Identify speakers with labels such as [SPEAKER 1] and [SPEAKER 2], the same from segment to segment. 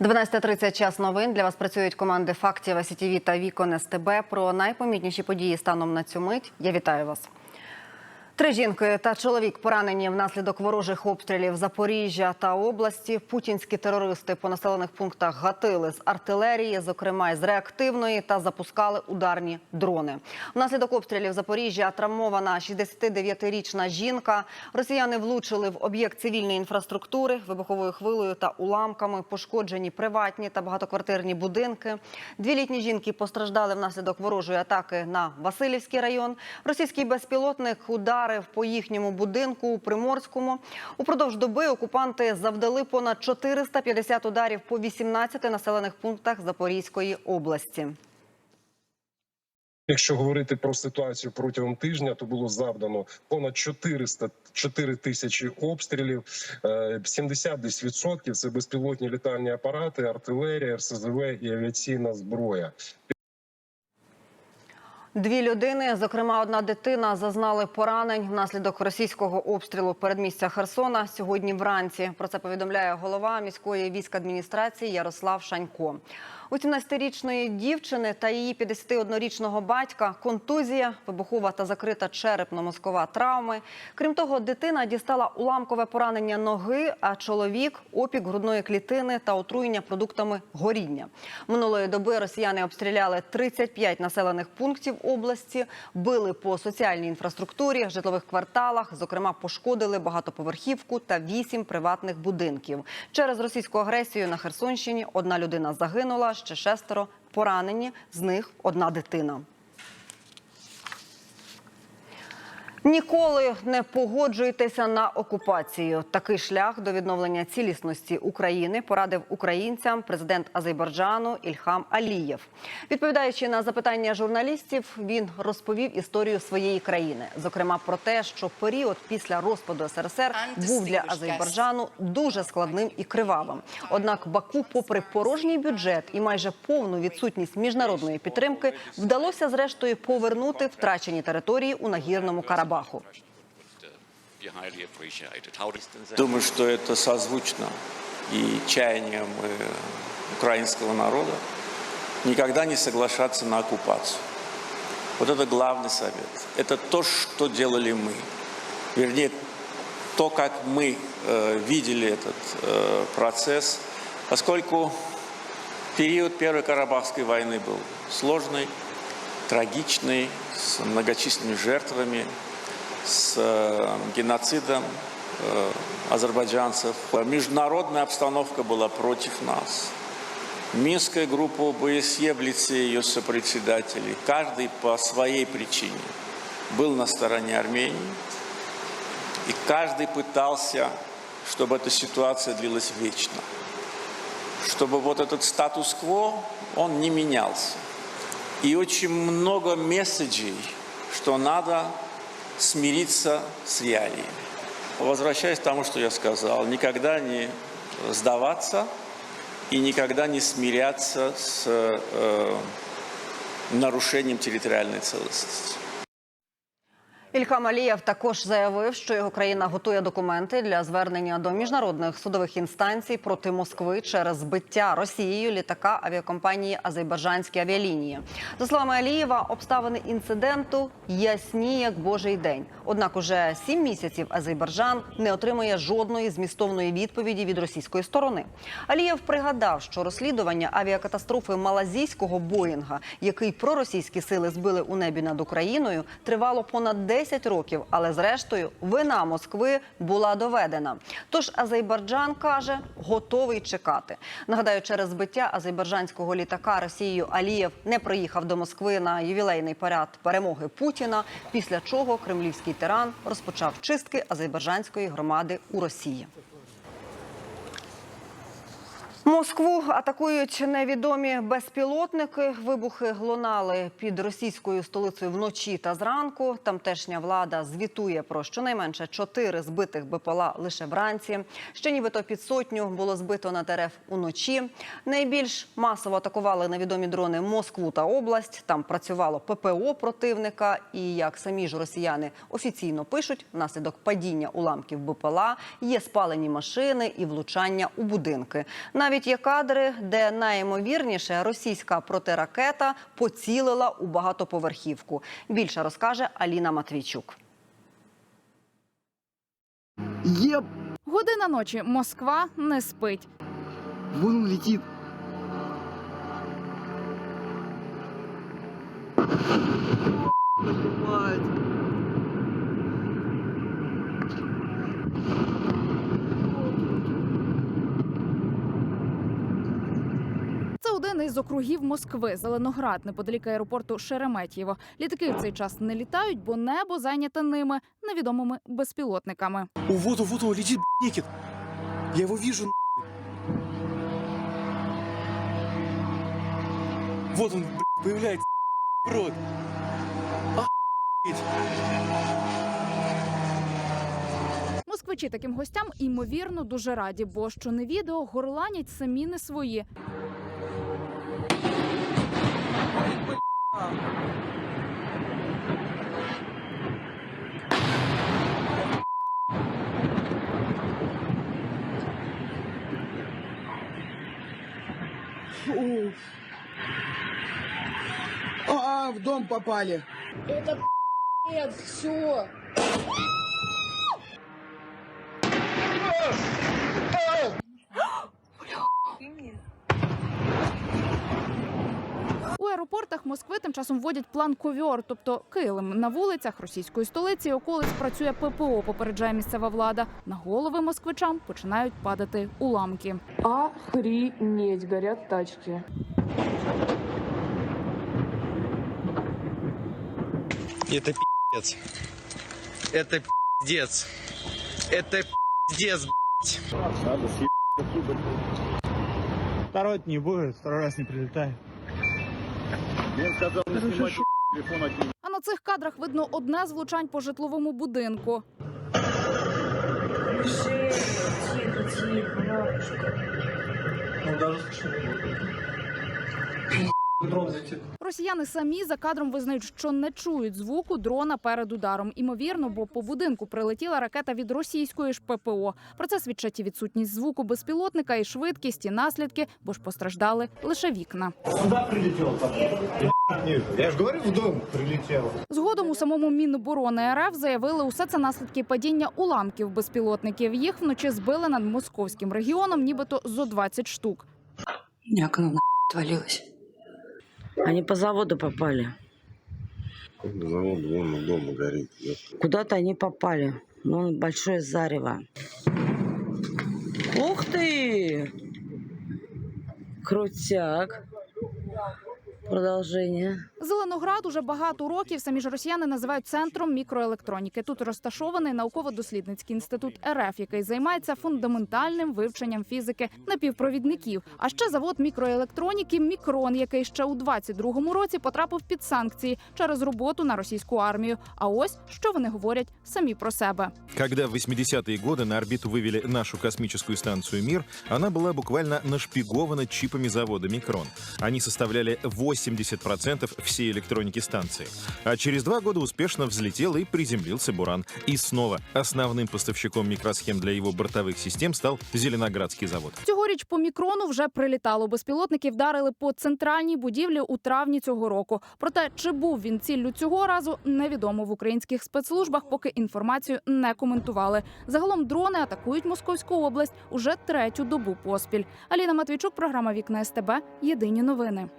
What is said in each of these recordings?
[SPEAKER 1] 12.30 час новин. Для вас працюють команди фактів СІТІВІ та Вікон СТБ. Про найпомітніші події станом на цю мить. Я вітаю вас. Три жінки та чоловік поранені внаслідок ворожих обстрілів Запоріжжя та області. Путінські терористи по населених пунктах гатили з артилерії, зокрема із реактивної, та запускали ударні дрони. Внаслідок обстрілів Запоріжжя травмована 69-річна жінка. Росіяни влучили в об'єкт цивільної інфраструктури вибуховою хвилею та уламками. Пошкоджені приватні та багатоквартирні будинки. Дві літні жінки постраждали внаслідок ворожої атаки на Васильівський район. Російський безпілотник ударив по їхньому будинку у Приморському. Упродовж доби окупанти завдали понад 450 ударів по 18 населених пунктах Запорізької області.
[SPEAKER 2] Якщо говорити про ситуацію протягом тижня, то було завдано понад 400 4 тисячі обстрілів. Е, 70 десь відсотків це безпілотні літальні апарати, артилерія, РСЗВ і авіаційна зброя.
[SPEAKER 1] Дві людини, зокрема одна дитина, зазнали поранень внаслідок російського обстрілу передмістя Херсона сьогодні вранці. Про це повідомляє голова міської військадміністрації Ярослав Шанько. У 17-річної дівчини та її 51-річного батька контузія, вибухова та закрита черепно-мозкова травми. Крім того, дитина дістала уламкове поранення ноги, а чоловік опік грудної клітини та отруєння продуктами горіння. Минулої доби росіяни обстріляли 35 населених пунктів області, били по соціальній інфраструктурі, житлових кварталах. Зокрема, пошкодили багатоповерхівку та вісім приватних будинків. Через російську агресію на Херсонщині одна людина загинула, ще шестеро поранені. З них одна дитина. Ніколи не погоджуйтеся на окупацію. Такий шлях до відновлення цілісності України порадив українцям президент Азербайджану Ільхам Алієв. Відповідаючи на запитання журналістів, він розповів історію своєї країни, зокрема про те, що період після розпаду ссРСР був для Азербайджану дуже складним і кривавим. Однак Баку, попри порожній бюджет і майже повну відсутність міжнародної підтримки, вдалося зрештою повернути втрачені території у нагірному Карабаху.
[SPEAKER 3] Думаю, что это созвучно и чаяниям э, украинского народа никогда не соглашаться на оккупацию. Вот это главный совет. Это то, что делали мы. Вернее, то, как мы э, видели этот э, процесс, поскольку период Первой Карабахской войны был сложный, трагичный, с многочисленными жертвами, с э, геноцидом э, азербайджанцев. Международная обстановка была против нас. Минская группа ОБСЕ в лице ее сопредседателей, каждый по своей причине был на стороне Армении. И каждый пытался, чтобы эта ситуация длилась вечно. Чтобы вот этот статус-кво, он не менялся. И очень много месседжей, что надо смириться с реалиями. Возвращаясь к тому, что я сказал, никогда не сдаваться и никогда не смиряться с э, нарушением территориальной целостности.
[SPEAKER 1] Ільхам Алієв також заявив, що його країна готує документи для звернення до міжнародних судових інстанцій проти Москви через збиття Росією літака авіакомпанії Азербайджанські авіалінії. За словами Алієва, обставини інциденту ясні як божий день. Однак, уже сім місяців Азербайджан не отримує жодної змістовної відповіді від російської сторони. Алієв пригадав, що розслідування авіакатастрофи малазійського Боїнга, який проросійські сили збили у небі над Україною, тривало понад 10 років, але зрештою вина Москви була доведена. Тож Азербайджан каже, готовий чекати. Нагадаю, через збиття азербайджанського літака Росією Алієв не приїхав до Москви на ювілейний парад перемоги Путіна. Після чого кремлівський тиран розпочав чистки азербайджанської громади у Росії. Москву атакують невідомі безпілотники. Вибухи лунали під російською столицею вночі та зранку. Тамтешня влада звітує про щонайменше чотири збитих БПЛА лише вранці. Ще нібито під сотню було збито на ТРФ уночі. Найбільш масово атакували невідомі дрони Москву та область. Там працювало ППО противника. І як самі ж росіяни офіційно пишуть, внаслідок падіння уламків БПЛА є спалені машини і влучання у будинки. Навіть навіть є кадри, де найімовірніше російська протиракета поцілила у багатоповерхівку. Більше розкаже Аліна Матвійчук.
[SPEAKER 4] Еб!
[SPEAKER 5] Година ночі Москва не спить.
[SPEAKER 4] Вон он летит. Мать.
[SPEAKER 5] Один із округів Москви, Зеленоград, неподалік аеропорту Шереметьєво. Літаки в цей час не літають, бо небо зайняте ними невідомими безпілотниками.
[SPEAKER 6] О, вот он, вот он летит, б***ь, некит. Я вижу, нахуй. Вот он, б***ь, появляется, в рот.
[SPEAKER 5] Москвичі таким гостям ймовірно дуже раді, бо що не відео горланять самі не свої.
[SPEAKER 4] Фу. А, в дом попали.
[SPEAKER 7] Это нет, все.
[SPEAKER 5] аеропортах Москви тим часом вводять план ковьор, тобто килим. На вулицях російської столиці і околиць працює ППО, попереджає місцева влада. На голови москвичам починають падати уламки.
[SPEAKER 7] Охренеть, горят тачки.
[SPEAKER 6] Это пиздец. Это пиздец. Это пиздец,
[SPEAKER 8] Второй не будет, второй раз не прилетает.
[SPEAKER 5] А на цих кадрах видно одне з влучань по житловому будинку. Росіяни самі за кадром визнають, що не чують звуку дрона перед ударом. Імовірно, бо по будинку прилетіла ракета від російської ж ППО. Про це свідчать і відсутність звуку безпілотника, і швидкість, і наслідки, бо ж постраждали лише вікна.
[SPEAKER 8] Я же говорю, в дом прилетел.
[SPEAKER 5] Згодом у самому Міноборони РФ заявили, усе це наслідки падіння уламків безпілотників. Їх вночі збили над московським регіоном, нібито зо 20 штук.
[SPEAKER 9] Окно на отвалилось. Они по заводу попали.
[SPEAKER 10] Завод вон дома горит.
[SPEAKER 9] Куда-то они попали. Ну, большое зарево. Ух ты! Крутяк. Продолжение.
[SPEAKER 5] Зеленоград уже багато років самі ж росіяни називають центром мікроелектроніки. Тут розташований науково-дослідницький інститут РФ, який займається фундаментальним вивченням фізики напівпровідників. А ще завод мікроелектроніки Мікрон, який ще у 22-му році потрапив під санкції через роботу на російську армію. А ось що вони говорять самі про себе.
[SPEAKER 11] Когда в 80-е годы на орбиту вывели нашу космическую станцию «Мир», она была буквально нашпигована чипами завода «Микрон». Они составляли 80% всей электроники станции. А через два года успешно взлетел и приземлился «Буран». И снова основным поставщиком микросхем для его бортовых систем стал Зеленоградский завод.
[SPEAKER 5] Цьогоріч по мікрону вже прилітало. Безпілотники вдарили по центральній будівлі у травні цього року. Проте, чи був він ціллю цього разу, невідомо в українських спецслужбах, поки інформацію не коментували. Загалом дрони атакують Московську область уже третю добу поспіль. Аліна Матвійчук, програма Вікна СТБ. Єдині новини.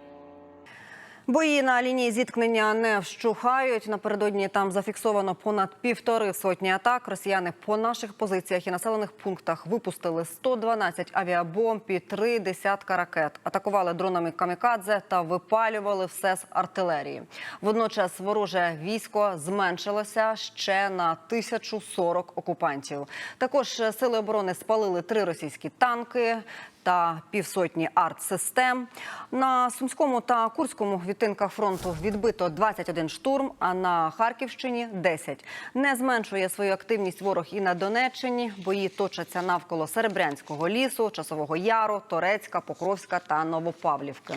[SPEAKER 1] Бої на лінії зіткнення не вщухають. Напередодні там зафіксовано понад півтори сотні атак. Росіяни по наших позиціях і населених пунктах випустили 112 авіабомб і три десятка ракет. Атакували дронами камікадзе та випалювали все з артилерії. Водночас вороже військо зменшилося ще на 1040 окупантів. Також сили оборони спалили три російські танки. Та півсотні арт-систем на сумському та курському від відтинках фронту відбито 21 штурм, а на Харківщині 10. Не зменшує свою активність ворог і на Донеччині. Бої точаться навколо Серебрянського лісу, Часового Яру, Торецька, Покровська та Новопавлівки.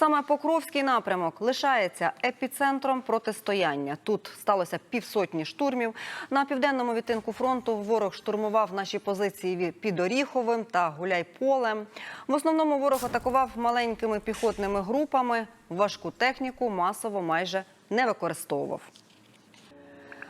[SPEAKER 1] Саме Покровський напрямок лишається епіцентром протистояння. Тут сталося півсотні штурмів. На південному відтинку фронту ворог штурмував наші позиції під Оріховим та Гуляйполем. В основному ворог атакував маленькими піхотними групами. Важку техніку масово майже не використовував.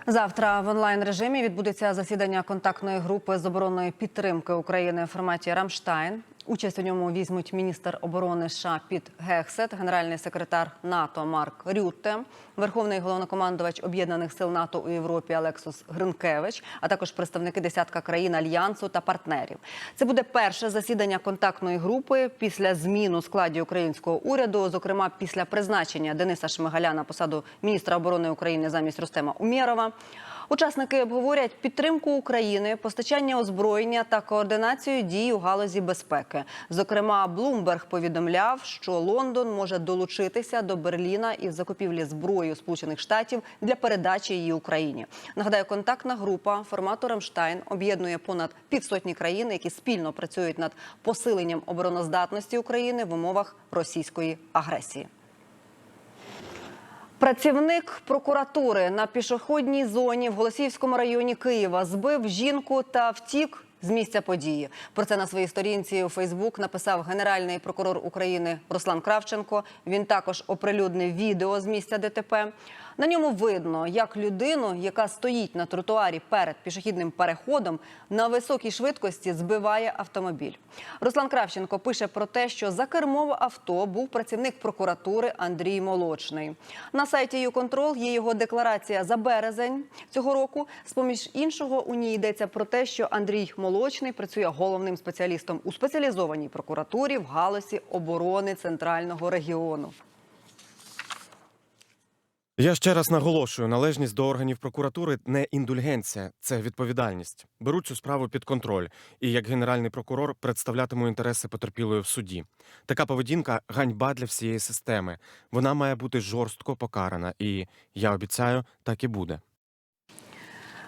[SPEAKER 1] Завтра в онлайн режимі відбудеться засідання контактної групи з оборонної підтримки України в форматі Рамштайн. Участь у ньому візьмуть міністр оборони США Піт Гексет, генеральний секретар НАТО Марк Рютте, верховний головнокомандувач об'єднаних сил НАТО у Європі Алексус Гринкевич, а також представники десятка країн альянсу та партнерів. Це буде перше засідання контактної групи після змін у складі українського уряду, зокрема після призначення Дениса Шмигаля на посаду міністра оборони України замість Рустема Умєрова. Учасники обговорять підтримку України, постачання озброєння та координацію дій у галузі безпеки. Зокрема, Блумберг повідомляв, що Лондон може долучитися до Берліна із закупівлі зброї Сполучених Штатів для передачі її Україні. Нагадаю, контактна група формату Рамштайн об'єднує понад півсотні країн, які спільно працюють над посиленням обороноздатності України в умовах російської агресії. Працівник прокуратури на пішохідній зоні в Голосіївському районі Києва збив жінку та втік з місця події. Про це на своїй сторінці у Фейсбук написав генеральний прокурор України Руслан Кравченко. Він також оприлюднив відео з місця ДТП. На ньому видно, як людину, яка стоїть на тротуарі перед пішохідним переходом, на високій швидкості збиває автомобіль. Руслан Кравченко пише про те, що за кермом авто був працівник прокуратури Андрій Молочний. На сайті «Юконтрол» є його декларація за березень цього року. З поміж іншого у ній йдеться про те, що Андрій Молочний працює головним спеціалістом у спеціалізованій прокуратурі в галузі оборони центрального регіону.
[SPEAKER 12] Я ще раз наголошую: належність до органів прокуратури не індульгенція, це відповідальність. Беру цю справу під контроль, і як генеральний прокурор представлятиму інтереси потерпілої в суді. Така поведінка ганьба для всієї системи. Вона має бути жорстко покарана, і я обіцяю, так і буде.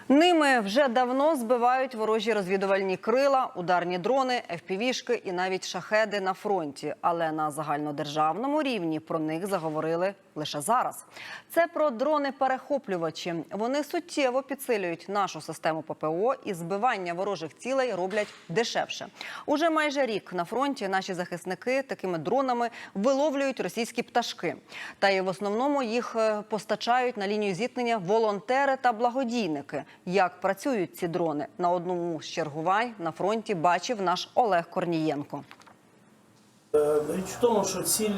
[SPEAKER 1] Ними вже давно збивають ворожі розвідувальні крила, ударні дрони, ФПВ-шки і навіть шахеди на фронті. Але на загальнодержавному рівні про них заговорили лише зараз. Це про дрони-перехоплювачі. Вони суттєво підсилюють нашу систему ППО і збивання ворожих цілей роблять дешевше. Уже майже рік на фронті наші захисники такими дронами виловлюють російські пташки. Та й в основному їх е, постачають на лінію зіткнення волонтери та благодійники. Як працюють ці дрони на одному з чергувань на фронті бачив наш Олег Корнієнко.
[SPEAKER 13] Річ в тому, що ціль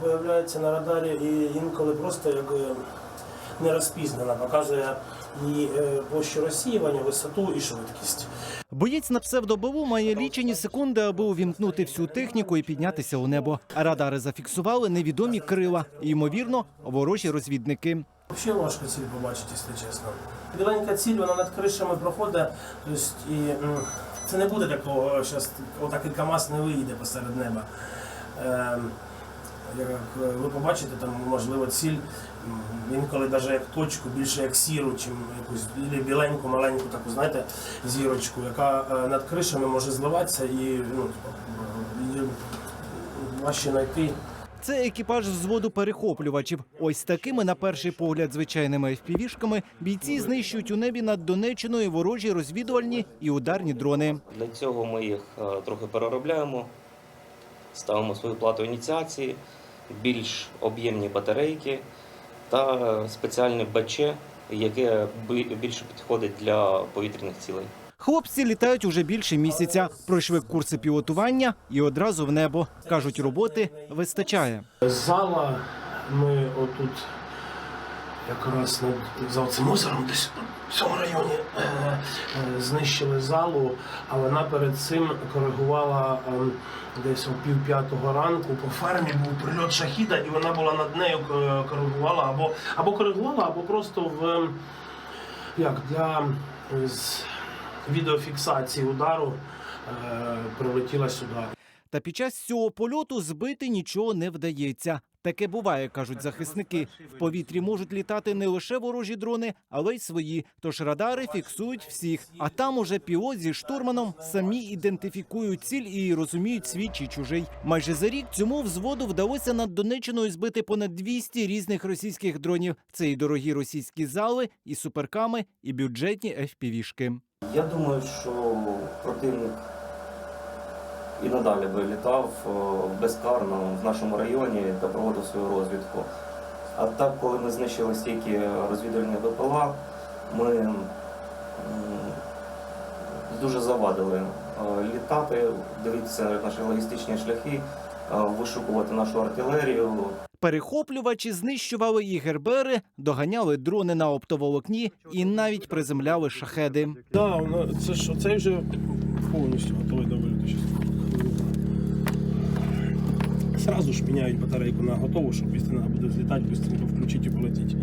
[SPEAKER 13] появляється на радарі і інколи просто як е, не розпізнана, показує і е, площу розсіювання, висоту і швидкість.
[SPEAKER 6] Боєць на псевдобову має лічені секунди, аби увімкнути всю техніку і піднятися у небо. Радари зафіксували невідомі крила, і, ймовірно, ворожі розвідники.
[SPEAKER 13] Взагалі важко ціль побачити, якщо чесно. Біленька ціль, вона над кришами проходить, тобто, і це не буде такого, що отакий КАМАЗ не виїде посеред неба. Ем, як ви побачите, там можливо ціль інколи навіть як точку, більше як сіру, чим якусь білі- біленьку, маленьку таку, знаєте, зірочку, яка е, над кришами може зливатися і ну, її важче знайти.
[SPEAKER 6] Це екіпаж взводу перехоплювачів. Ось такими, на перший погляд, звичайними FPV-шками бійці знищують у небі над Донеччиною ворожі розвідувальні і ударні дрони.
[SPEAKER 14] Для цього ми їх е, трохи переробляємо, ставимо свою плату ініціації, більш об'ємні батарейки та спеціальне БЧ, яке більше підходить для повітряних цілей.
[SPEAKER 6] Хлопці літають уже більше місяця, пройшли курси пілотування і одразу в небо. Кажуть, роботи вистачає.
[SPEAKER 13] Зала ми отут якраз над за цим озером десь в цьому районі е, е, знищили залу, а вона перед цим коригувала е, десь о пів п'ятого ранку. По фермі був прильот шахіда, і вона була над нею е, коригувала або, або коригувала, або просто в як для з відеофіксації удару прилетіла сюди.
[SPEAKER 6] Та під час цього польоту збити нічого не вдається. Таке буває, кажуть захисники. В повітрі можуть літати не лише ворожі дрони, але й свої. Тож радари фіксують всіх. А там уже пілот зі штурманом самі ідентифікують ціль і розуміють свій чи чужий. Майже за рік цьому взводу вдалося над Донеччиною збити понад 200 різних російських дронів. Це і дорогі російські зали, і суперками, і бюджетні FPV-шки.
[SPEAKER 14] Я думаю, що противник і надалі би літав е, безкарно в нашому районі та проводив свою розвідку. А так, коли ми знищили стільки розвідувальних БПЛА, ми дуже завадили е, літати, дивитися наші логістичні шляхи, е, вишукувати нашу артилерію,
[SPEAKER 6] Перехоплювачі знищували і гербери, доганяли дрони на оптоволокні і навіть приземляли шахеди.
[SPEAKER 13] Да, це ж цей вже повністю готовий до Сразу ж міняють батарейку на готову, щоб якщо буде злітати, швидко включити і полетіти.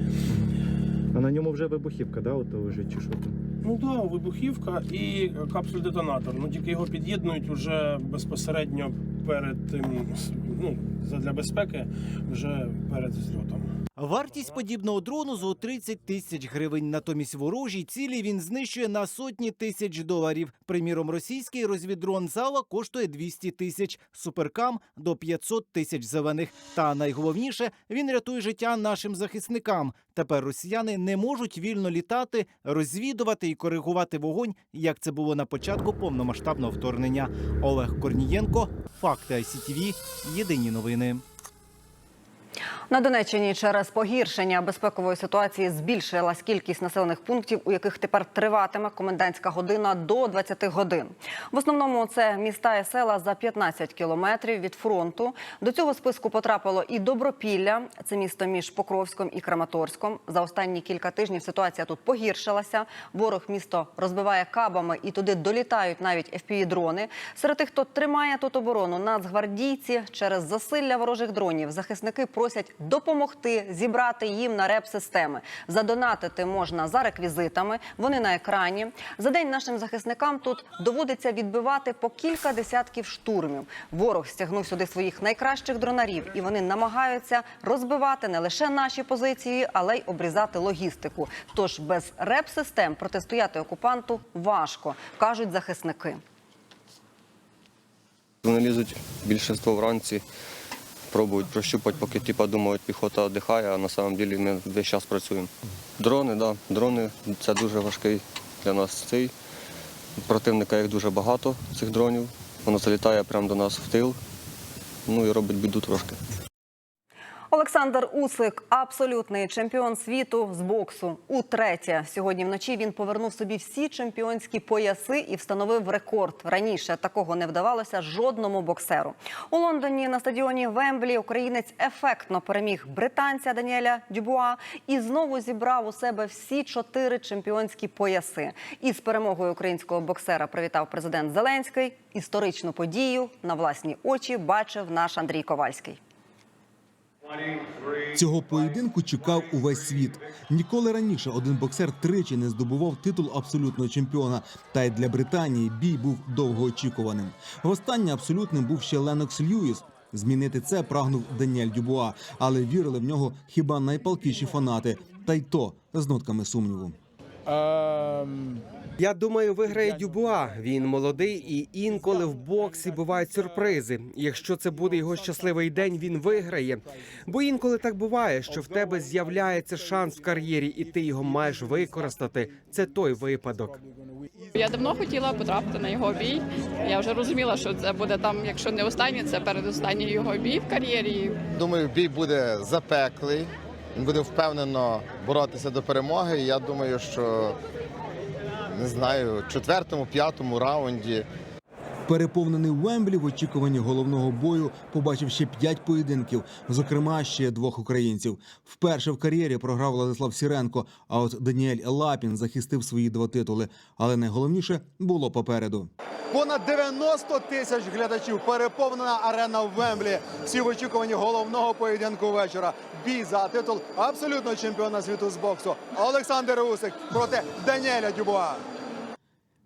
[SPEAKER 8] А на ньому вже вибухівка, да, от лежить чи що там?
[SPEAKER 13] Ну так, да, вибухівка і капсуль-детонатор. Ну тільки його під'єднують вже безпосередньо перед тим, ну, для безпеки, вже перед зльотом.
[SPEAKER 6] Вартість подібного дрону зо 30 тисяч гривень. Натомість ворожі цілі він знищує на сотні тисяч доларів. Приміром, російський розвіддрон зала коштує 200 тисяч, суперкам до 500 тисяч зелених. Та найголовніше він рятує життя нашим захисникам. Тепер росіяни не можуть вільно літати, розвідувати і коригувати вогонь, як це було на початку повномасштабного вторгнення. Олег Корнієнко, факти ICTV, Єдині новини.
[SPEAKER 1] На Донеччині через погіршення безпекової ситуації збільшилась кількість населених пунктів, у яких тепер триватиме комендантська година до 20 годин. В основному це міста і села за 15 кілометрів від фронту. До цього списку потрапило і Добропілля, це місто між Покровськом і Краматорськом. За останні кілька тижнів ситуація тут погіршилася. Ворог місто розбиває кабами і туди долітають навіть FPV-дрони. Серед тих, хто тримає тут оборону, нацгвардійці через засилля ворожих дронів захисники просять допомогти зібрати їм на реп-системи. Задонатити можна за реквізитами. Вони на екрані. За день нашим захисникам тут доводиться відбивати по кілька десятків штурмів. Ворог стягнув сюди своїх найкращих дронарів, і вони намагаються розбивати не лише наші позиції, але й обрізати логістику. Тож без реп-систем протистояти окупанту важко, кажуть захисники.
[SPEAKER 15] Вони лізуть більшість вранці, пробують прощупати, поки типа думають, піхота віддихає, а на самом деле ми весь час працюємо. Дрони, да, дрони це дуже важкий для нас цей. Противника їх дуже багато, цих дронів. Воно залітає прямо до нас в тил, ну і робить біду трошки.
[SPEAKER 1] Олександр Усик, абсолютний чемпіон світу з боксу. Утретє сьогодні вночі він повернув собі всі чемпіонські пояси і встановив рекорд. Раніше такого не вдавалося жодному боксеру. У Лондоні на стадіоні Вемблі українець ефектно переміг британця Даніеля Дюбуа і знову зібрав у себе всі чотири чемпіонські пояси. Із перемогою українського боксера привітав президент Зеленський. Історичну подію на власні очі бачив наш Андрій Ковальський.
[SPEAKER 16] Цього поєдинку чекав увесь світ. Ніколи раніше один боксер тричі не здобував титул абсолютного чемпіона. Та й для Британії бій був довгоочікуваним. Востаннє абсолютним був ще Ленокс Льюіс. Змінити це прагнув Даніель Дюбуа, але вірили в нього хіба найпалкіші фанати, та й то з нотками сумніву.
[SPEAKER 17] Я думаю, виграє Дюбуа. Він молодий і інколи в боксі бувають сюрпризи. Якщо це буде його щасливий день, він виграє. Бо інколи так буває, що в тебе з'являється шанс в кар'єрі, і ти його маєш використати. Це той випадок.
[SPEAKER 18] Я давно хотіла потрапити на його бій. Я вже розуміла, що це буде там, якщо не останній, це передостанній його бій в кар'єрі.
[SPEAKER 19] Думаю, бій буде запеклий. Він буде впевнено боротися до перемоги. І Я думаю, що не знаю, четвертому, п'ятому раунді
[SPEAKER 16] Переповнений Вемблі в очікуванні головного бою побачив ще п'ять поєдинків, зокрема ще двох українців. Вперше в кар'єрі програв Владислав Сіренко. А от Даніель Лапін захистив свої два титули. Але найголовніше було попереду.
[SPEAKER 20] Понад 90 тисяч глядачів, переповнена арена в Вемблі. Всі в очікуванні головного поєдинку вечора. Бій за титул абсолютного чемпіона світу з боксу. Олександр Усик проти Даніеля Дюбуа.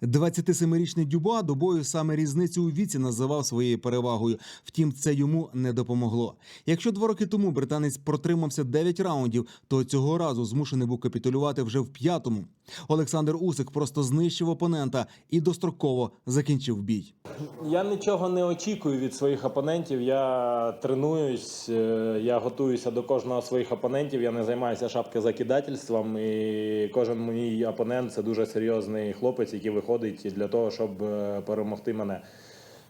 [SPEAKER 16] 27-річний Дюбуа до бою саме різницю у віці називав своєю перевагою. Втім, це йому не допомогло. Якщо два роки тому британець протримався 9 раундів, то цього разу змушений був капітулювати вже в п'ятому. Олександр Усик просто знищив опонента і достроково закінчив бій.
[SPEAKER 8] Я нічого не очікую від своїх опонентів. Я тренуюсь, е, я готуюся до кожного з своїх опонентів. Я не займаюся шапкозакидательством. І кожен мій опонент це дуже серйозний хлопець, який виходить для того, щоб е, перемогти мене.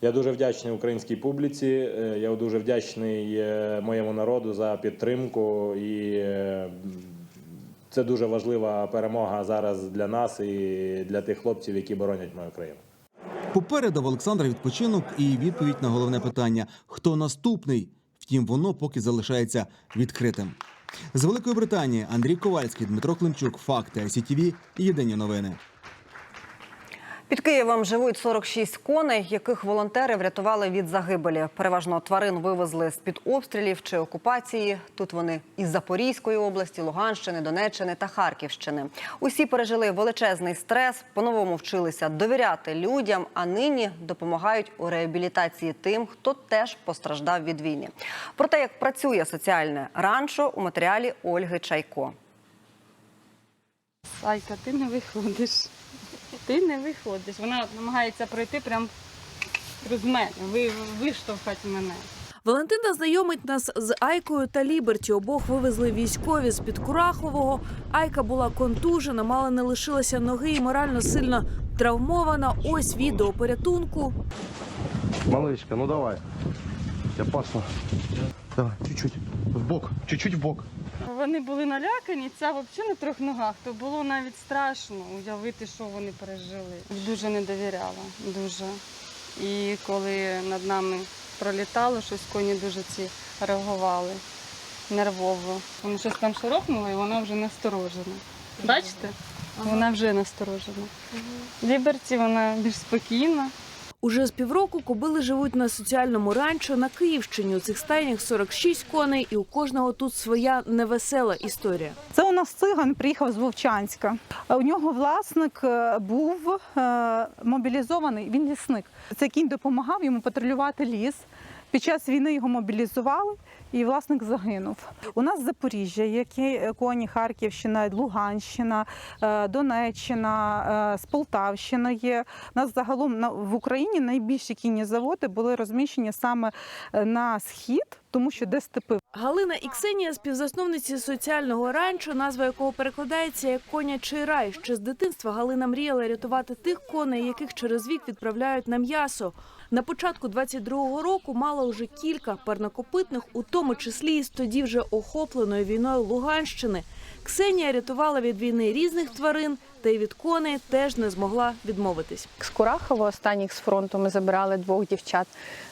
[SPEAKER 8] Я дуже вдячний українській публіці. е, Я дуже вдячний моєму народу за підтримку. І це дуже важлива перемога зараз для нас і для тих хлопців, які боронять мою країну.
[SPEAKER 16] Попереду в Олександра відпочинок і відповідь на головне питання: хто наступний? Втім, воно поки залишається відкритим. З Великої Британії Андрій Ковальський, Дмитро Климчук, Факти ICTV, Єдині новини.
[SPEAKER 1] Під Києвом живуть 46 коней, яких волонтери врятували від загибелі. Переважно тварин вивезли з під обстрілів чи окупації. Тут вони із Запорізької області, Луганщини, Донеччини та Харківщини. Усі пережили величезний стрес, по-новому вчилися довіряти людям, а нині допомагають у реабілітації тим, хто теж постраждав від війни. Про те, як працює соціальне ранчо у матеріалі Ольги Чайко.
[SPEAKER 21] Айка, ти не виходиш. Ти не виходиш. Вона намагається пройти прямо крізь мене, ви, виштовхати мене.
[SPEAKER 22] Валентина знайомить нас з Айкою та Ліберті. Обох вивезли військові з під Курахового. Айка була контужена, мало не лишилася ноги і морально сильно травмована. Ось відео порятунку.
[SPEAKER 23] Малышка, ну давай. Опасно. Давай, чуть-чуть. В бок, чуть-чуть в бок.
[SPEAKER 21] Вони були налякані, ця взагалі на трьох ногах, то було навіть страшно уявити, що вони пережили. Дуже не довіряла, дуже. І коли над нами пролітало, щось коні дуже ці реагували нервово. Вони щось там шорохнуло, і вона вже насторожена. Бачите? Вона вже насторожена. Ліберті вона більш спокійна.
[SPEAKER 22] Уже з півроку кобили живуть на соціальному ранчо на Київщині. У цих стайнях 46 коней, і у кожного тут своя невесела історія.
[SPEAKER 24] Це у нас циган приїхав з Вовчанська. У нього власник е, був е, мобілізований, він лісник. Цей кінь допомагав йому патрулювати ліс. Під час війни його мобілізували, і власник загинув. У нас Запоріжжя, які коні Харківщина, Луганщина, е, Донеччина, е, з Полтавщини є. У нас загалом в Україні найбільші кінні заводи були розміщені саме е, на схід, тому що де степи.
[SPEAKER 22] Галина і Ксенія співзасновниці соціального ранчо, назва якого перекладається як конячий рай. Ще з дитинства Галина мріяла рятувати тих коней, яких через вік відправляють на м'ясо. На початку 22-го року мала уже кілька парнокопитних, у тому числі і з тоді вже охопленою війною Луганщини. Ксенія рятувала від війни різних тварин, та й від коней теж не змогла відмовитись.
[SPEAKER 25] З Курахова останніх з фронту ми забирали двох дівчат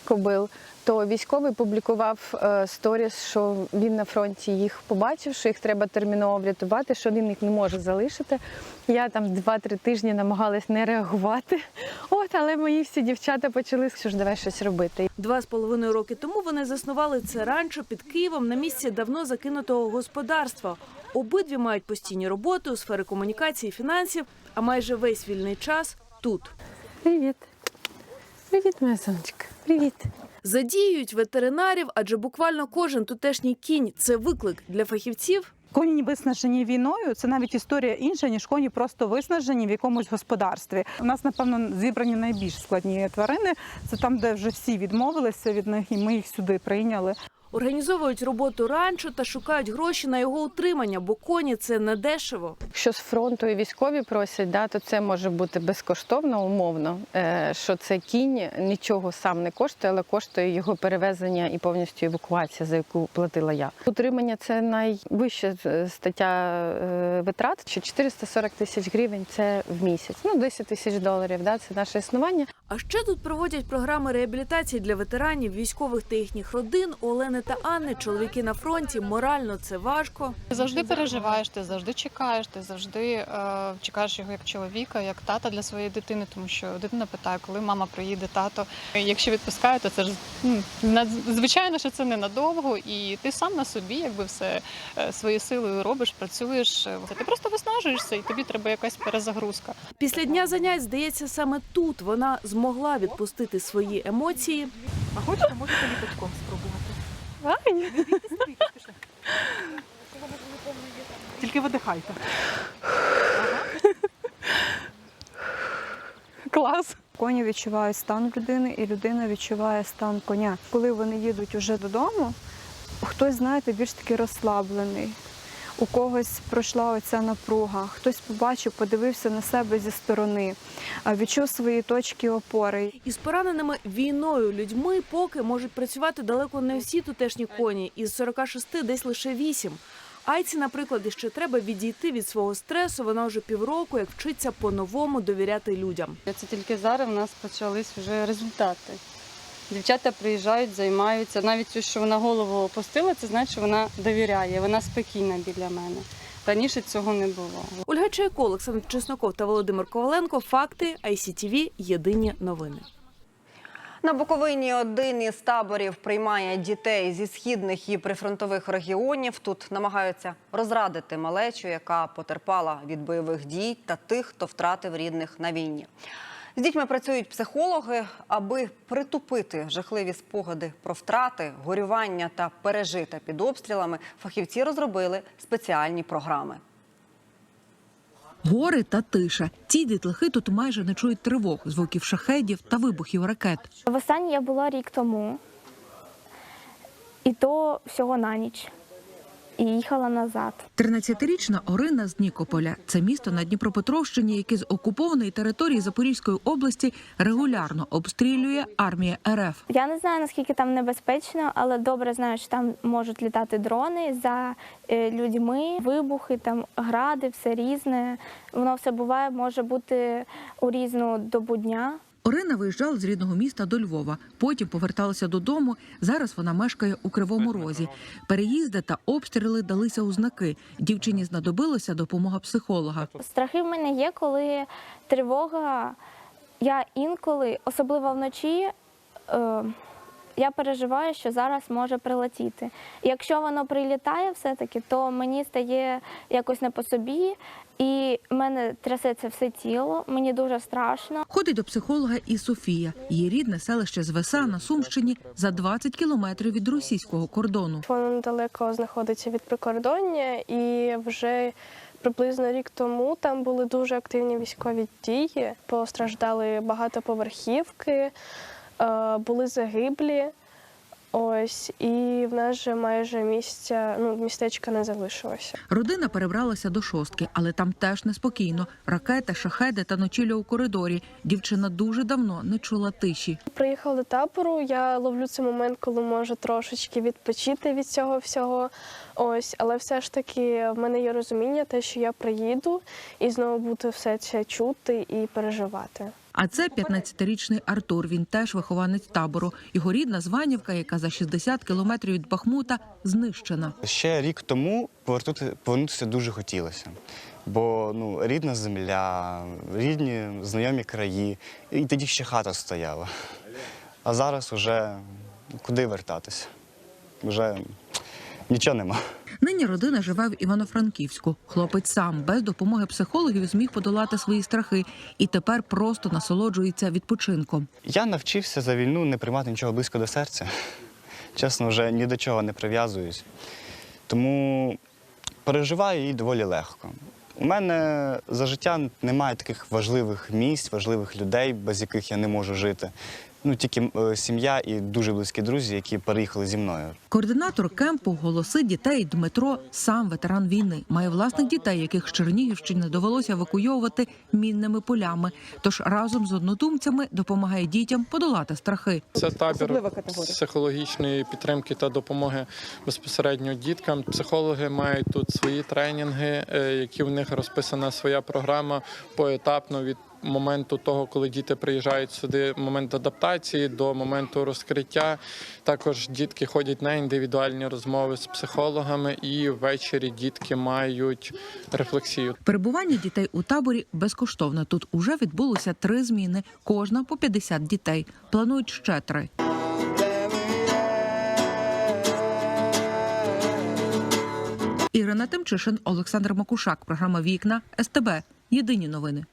[SPEAKER 25] кобил. То військовий публікував е, сторіс, що він на фронті їх побачив, що їх треба терміново врятувати, що він їх не може залишити. Я там 2-3 тижні намагалась не реагувати. От, але мої всі дівчата почали що ж давай щось робити.
[SPEAKER 22] Два з половиною роки тому вони заснували це ранчо під Києвом на місці давно закинутого господарства. Обидві мають постійні роботи у сфері комунікації, фінансів, а майже весь вільний час тут.
[SPEAKER 25] Привіт. Привіт, моя сонечка. Привіт.
[SPEAKER 22] Задіюють ветеринарів, адже буквально кожен тутешній кінь це виклик для фахівців.
[SPEAKER 24] Коні виснажені війною. Це навіть історія інша, ніж коні просто виснажені в якомусь господарстві. У нас, напевно, зібрані найбільш складні тварини. Це там, де вже всі відмовилися від них, і ми їх сюди прийняли.
[SPEAKER 22] Організовують роботу ранчо та шукають гроші на його утримання, бо коні це не дешево.
[SPEAKER 25] Якщо з фронту і військові просять, да, то це може бути безкоштовно, умовно. Е, що це кінь нічого сам не коштує, але коштує його перевезення і повністю евакуація, за яку платила я. Утримання це найвища е, стаття е, витрат. Що 440 тисяч гривень це в місяць. Ну 10 тисяч доларів. Да, це наше існування.
[SPEAKER 22] А ще тут проводять програми реабілітації для ветеранів, військових та їхніх родин. У Олени та Анни чоловіки на фронті. Морально це важко.
[SPEAKER 18] Ти завжди переживаєш, ти завжди чекаєш, ти завжди е, чекаєш його як чоловіка, як тата для своєї дитини, тому що дитина питає, коли мама приїде, тато. Якщо відпускає, то це ж ну, над- звичайно, що це ненадовго, і ти сам на собі, якби все е, своєю силою робиш, працюєш. Е, Ти просто виснажуєшся, і тобі треба якась перезагрузка.
[SPEAKER 22] Після дня занять, здається, саме тут вона змогла відпустити свої емоції.
[SPEAKER 18] А хочете, можете ліпочком спробувати.
[SPEAKER 24] Тільки видихайте.
[SPEAKER 26] Клас. Коні відчувають стан людини, і людина відчуває стан коня. Коли вони їдуть уже додому, хтось, знаєте, більш таки розслаблений. У когось пройшла оця напруга, хтось побачив, подивився на себе зі сторони, а, відчув свої точки опори.
[SPEAKER 22] Із пораненими війною людьми поки можуть працювати далеко не всі тутешні коні. Із 46 десь лише 8. Айці, наприклад, іще треба відійти від свого стресу. Вона вже півроку як вчиться по-новому довіряти людям.
[SPEAKER 21] Це тільки зараз в нас почались вже результати. Дівчата приїжджають, займаються. Навіть те, що вона голову опустила, це значить, що вона довіряє, вона спокійна біля мене. Раніше цього не було.
[SPEAKER 22] Ольга Чайко, Олександр Чесноков та Володимир Коваленко. Факти ICTV. Єдині новини.
[SPEAKER 1] На Буковині один із таборів приймає дітей зі східних і прифронтових регіонів. Тут намагаються розрадити малечу, яка потерпала від бойових дій та тих, хто втратив рідних на війні. З дітьми працюють психологи, аби притупити жахливі спогади про втрати, горювання та пережите під обстрілами. Фахівці розробили спеціальні програми.
[SPEAKER 27] Гори та тиша. Ці дітлахи тут майже не чують тривог, звуків шахедів та вибухів ракет.
[SPEAKER 28] Востаннє я була рік тому, і то всього на ніч. І їхала назад.
[SPEAKER 27] 13-річна Орина з Нікополя. Це місто на Дніпропетровщині, яке з окупованої території Запорізької області регулярно обстрілює армія РФ.
[SPEAKER 28] Я не знаю, наскільки там небезпечно, але добре знаю, що там можуть літати дрони за е, людьми, вибухи, там гради, все різне. Воно все буває, може бути у різну добу дня.
[SPEAKER 27] Орина виїжджала з рідного міста до Львова. Потім поверталася додому. Зараз вона мешкає у Кривому Розі. Переїзди та обстріли далися у знаки. Дівчині знадобилася допомога психолога.
[SPEAKER 28] Страхи в мене є, коли тривога. Я інколи, особливо вночі, е, я переживаю, що зараз може прилетіти. Якщо воно прилітає все-таки, то мені стає якось не по собі, і в мене трясеться все тіло, мені дуже страшно.
[SPEAKER 27] Ходить до психолога і Софія. Її рідне селище Звеса на Сумщині за 20 кілометрів від російського кордону.
[SPEAKER 29] Воно недалеко знаходиться від прикордоння, і вже приблизно рік тому там були дуже активні військові дії. Постраждали багатоповерхівки, е, були загиблі. Ось і в нас же майже місця, ну містечка не залишилося.
[SPEAKER 27] Родина перебралася до шостки, але там теж неспокійно. Ракети, шахеди та ночівля у коридорі. Дівчина дуже давно не чула тиші.
[SPEAKER 29] Приїхала до табору. Я ловлю цей момент, коли можу трошечки відпочити від цього всього. Ось, але все ж таки в мене є розуміння, те, що я приїду і знову буду все це чути і переживати.
[SPEAKER 27] А це 15-річний Артур. Він теж вихованець табору. Його рідна Званівка, яка за 60 кілометрів від Бахмута, знищена.
[SPEAKER 30] Ще рік тому повернути, повернутися дуже хотілося. Бо ну, рідна земля, рідні знайомі краї, і тоді ще хата стояла. А зараз вже куди вертатися? Вже нічого нема.
[SPEAKER 27] Нині родина живе в Івано-Франківську. Хлопець сам без допомоги психологів зміг подолати свої страхи і тепер просто насолоджується відпочинком.
[SPEAKER 30] Я навчився за війну не приймати нічого близько до серця. Чесно, вже ні до чого не прив'язуюсь. Тому переживаю її доволі легко. У мене за життя немає таких важливих місць, важливих людей, без яких я не можу жити. Ну тільки е, сім'я і дуже близькі друзі, які переїхали зі мною.
[SPEAKER 27] Координатор кемпу голоси дітей Дмитро сам ветеран війни. Має власних дітей, яких з Чернігівщини довелося евакуйовувати мінними полями. Тож разом з однодумцями допомагає дітям подолати страхи.
[SPEAKER 31] Це табір психологічної підтримки та допомоги безпосередньо діткам. Психологи мають тут свої тренінги, е, які в них розписана своя програма поетапно від моменту того, коли діти приїжджають сюди, момент адаптації до моменту розкриття. Також дітки ходять на індивідуальні розмови з психологами, і ввечері дітки мають рефлексію.
[SPEAKER 27] Перебування дітей у таборі безкоштовне. Тут уже відбулося три зміни, кожна по 50 дітей. Планують ще три. Ірина Тимчишин, Олександр Макушак. Програма Вікна СТБ. Єдині новини.